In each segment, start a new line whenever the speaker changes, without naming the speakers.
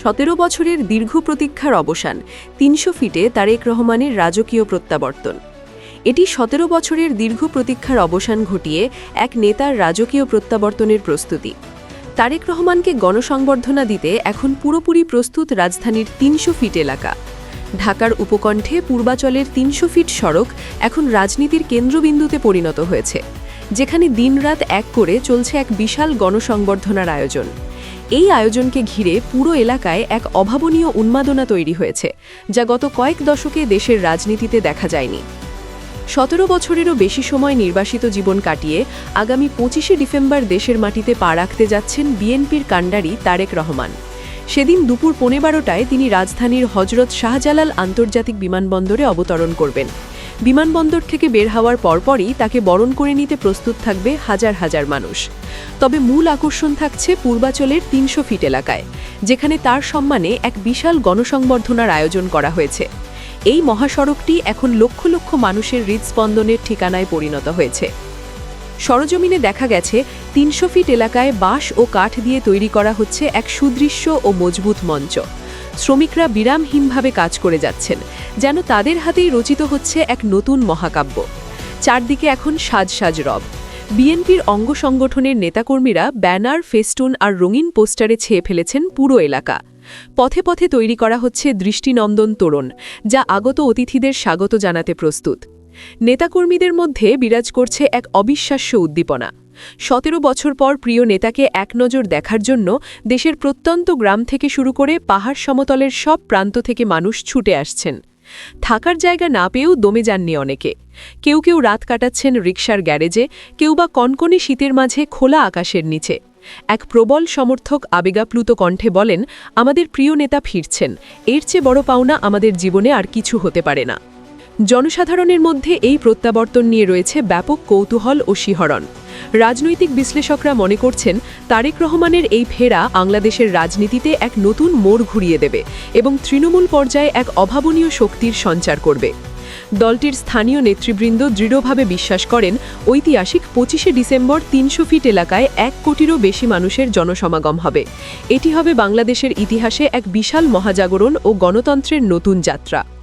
সতেরো বছরের দীর্ঘ প্রতীক্ষার অবসান তিনশো ফিটে তারেক রহমানের রাজকীয় প্রত্যাবর্তন। এটি সতেরো বছরের দীর্ঘ প্রতীক্ষার অবসান ঘটিয়ে এক নেতার রাজকীয় প্রত্যাবর্তনের প্রস্তুতি। তারেক রহমানকে গণসংবর্ধনা দিতে এখন পুরোপুরি প্রস্তুত রাজধানীর তিনশো ফিট এলাকা। ঢাকার উপকণ্ঠে পূর্বাচলের তিনশো ফিট সড়ক এখন রাজনীতির কেন্দ্রবিন্দুতে পরিণত হয়েছে, যেখানে দিনরাত এক করে চলছে এক বিশাল গণসংবর্ধনার আয়োজন। এই আয়োজনকে ঘিরে পুরো এলাকায় এক অভাবনীয় উন্মাদনা তৈরি হয়েছে, যা গত কয়েক দশকে দেশের রাজনীতিতে দেখা যায়নি। সতেরো বছরেরও বেশি সময় নির্বাসিত জীবন কাটিয়ে আগামী পঁচিশে ডিসেম্বর দেশের মাটিতে পা রাখতে যাচ্ছেন বিএনপির কাণ্ডারি তারেক রহমান। সেদিন দুপুর পৌনে বারোটায় তিনি রাজধানীর হজরত শাহজালাল আন্তর্জাতিক বিমানবন্দরে অবতরণ করবেন। বিমানবন্দর থেকে বের হওয়ার পরপরই তাকে বরণ করে নিতে প্রস্তুত থাকবে হাজার হাজার মানুষ। তবে মূল আকর্ষণ থাকছে পূর্বাচলের তিনশো ফিট এলাকায়, যেখানে তার সম্মানে এক বিশাল গণসংবর্ধনার আয়োজন করা হয়েছে। এই মহাসড়কটি এখন লক্ষ লক্ষ মানুষের হৃদস্পন্দনের ঠিকানায় পরিণত হয়েছে। সরজমিনে দেখা গেছে, তিনশো ফিট এলাকায় বাঁশ ও কাঠ দিয়ে তৈরি করা হচ্ছে এক সুদৃশ্য ও মজবুত মঞ্চ। শ্রমিকরা বিরামহীনভাবে কাজ করে যাচ্ছেন, যেন তাদের হাতেই রচিত হচ্ছে এক নতুন মহাকাব্য। চারদিকে এখন সাজ সাজ রব। বিএনপির অঙ্গ সংগঠনের নেতাকর্মীরা ব্যানার, ফেস্টুন আর রঙিন পোস্টারে ছেয়ে ফেলেছেন পুরো এলাকা। পথে পথে তৈরি করা হচ্ছে দৃষ্টিনন্দন তোরণ, যা আগত অতিথিদের স্বাগত জানাতে প্রস্তুত। নেতাকর্মীদের মধ্যে বিরাজ করছে এক অবিশ্বাস্য উদ্দীপনা। সতেরো বছর পর প্রিয় নেতাকে এক নজর দেখার জন্য দেশের প্রত্যন্ত গ্রাম থেকে শুরু করে পাহাড় সমতলের সব প্রান্ত থেকে মানুষ ছুটে আসছেন। থাকার জায়গা না পেয়েও দমে যাননি অনেকে। কেউ কেউ রাত কাটাচ্ছেন রিকশার গ্যারেজে, কেউ বা কনকনে শীতের মাঝে খোলা আকাশের নিচে। এক প্রবল সমর্থক আবেগাপ্লুত কণ্ঠে বলেন, আমাদের প্রিয় নেতা ফিরছেন। এর চেয়ে বড় পাওনা আমাদের জীবনে আর কিছু হতে পারে না। জনসাধারণের মধ্যে এই প্রত্যাবর্তন নিয়ে রয়েছে ব্যাপক কৌতূহল ও শিহরণ। রাজনৈতিক বিশ্লেষকরা মনে করছেন, তারেক রহমানের এই ফেরা বাংলাদেশের রাজনীতিতে এক নতুন মোড় ঘুরিয়ে দেবে এবং তৃণমূল পর্যায়ে এক অভাবনীয় শক্তির সঞ্চার করবে। দলটির স্থানীয় নেতৃবৃন্দ দৃঢ়ভাবে বিশ্বাস করেন, ঐতিহাসিক পঁচিশে ডিসেম্বর তিনশো ফিট এলাকায় এক কোটিরও বেশি মানুষের জনসমাগম হবে। এটি হবে বাংলাদেশের ইতিহাসে এক বিশাল মহাজাগরণ ও গণতন্ত্রের নতুন যাত্রা।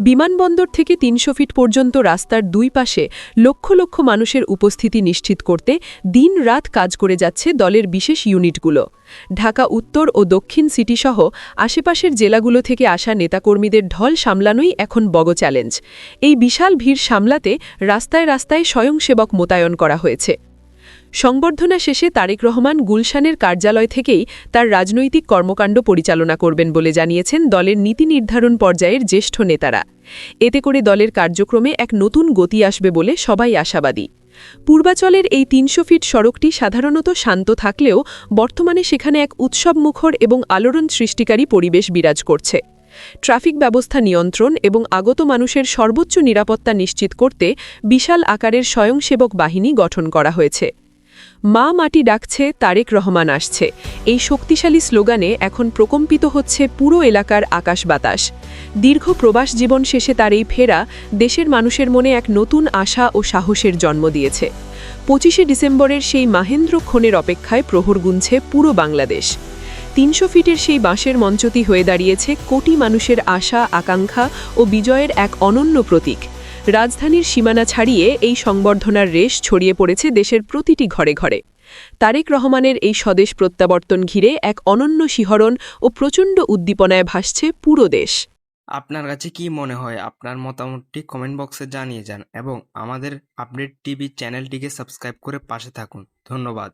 বিমানবন্দর থেকে তিনশো ফিট পর্যন্ত রাস্তার দুই পাশে লক্ষ লক্ষ মানুষের উপস্থিতি নিশ্চিত করতে দিন রাত কাজ করে যাচ্ছে দলের বিশেষ ইউনিটগুলো। ঢাকা, উত্তর ও দক্ষিণ সিটিসহ আশেপাশের জেলাগুলো থেকে আসা নেতাকর্মীদের ঢল সামলানোই এখন বগ চ্যালেঞ্জ। এই বিশাল ভিড় সামলাতে রাস্তায় রাস্তায় স্বয়ংসেবক মোতায়েন করা হয়েছে। সংবর্ধনা শেষে তারেক রহমান গুলশানের কার্যালয় থেকেই তার রাজনৈতিক কর্মকাণ্ড পরিচালনা করবেন বলে জানিয়েছেন দলের নীতি নির্ধারণ পর্যায়ের জ্যেষ্ঠ নেতারা। এতে করে দলের কার্যক্রমে এক নতুন গতি আসবে বলে সবাই আশাবাদী। পূর্বাচলের এই তিনশো ফিট সড়কটি সাধারণত শান্ত থাকলেও বর্তমানে সেখানে এক উৎসবমুখর এবং আলোড়ন সৃষ্টিকারী পরিবেশ বিরাজ করছে। ট্রাফিক ব্যবস্থা নিয়ন্ত্রণ এবং আগত মানুষের সর্বোচ্চ নিরাপত্তা নিশ্চিত করতে বিশাল আকারের স্বয়ংসেবক বাহিনী গঠন করা হয়েছে। মা মাটি ডাকছে, তারেক রহমান আসছে। এই শক্তিশালী স্লোগানে এখন প্রকম্পিত হচ্ছে পুরো এলাকার আকাশ বাতাস। দীর্ঘ প্রবাস জীবন শেষে তার এই ফেরা দেশের মানুষের মনে এক নতুন আশা ও সাহসের জন্ম দিয়েছে। পঁচিশে ডিসেম্বরের সেই মাহেন্দ্র ক্ষণের অপেক্ষায় প্রহর গুনছে পুরো বাংলাদেশ। তিনশো ফিটের সেই বাঁশের মঞ্চটি হয়ে দাঁড়িয়েছে কোটি মানুষের আশা, আকাঙ্ক্ষা ও বিজয়ের এক অনন্য প্রতীক। রাজধানীর সীমানা ছাড়িয়ে এই সংবর্ধনার রেশ ছড়িয়ে পড়েছে দেশের প্রতিটি ঘরে ঘরে। তারেক রহমানের এই স্বদেশ প্রত্যাবর্তন ঘিরে এক অনন্য শিহরণ ও প্রচণ্ড উদ্দীপনায় ভাসছে পুরো দেশ।
আপনার কাছে কি মনে হয়? আপনার মতামতটি কমেন্ট বক্সে জানিয়ে যান এবং আমাদের আপডেট টিভি চ্যানেলটিকে সাবস্ক্রাইব করে পাশে থাকুন। ধন্যবাদ।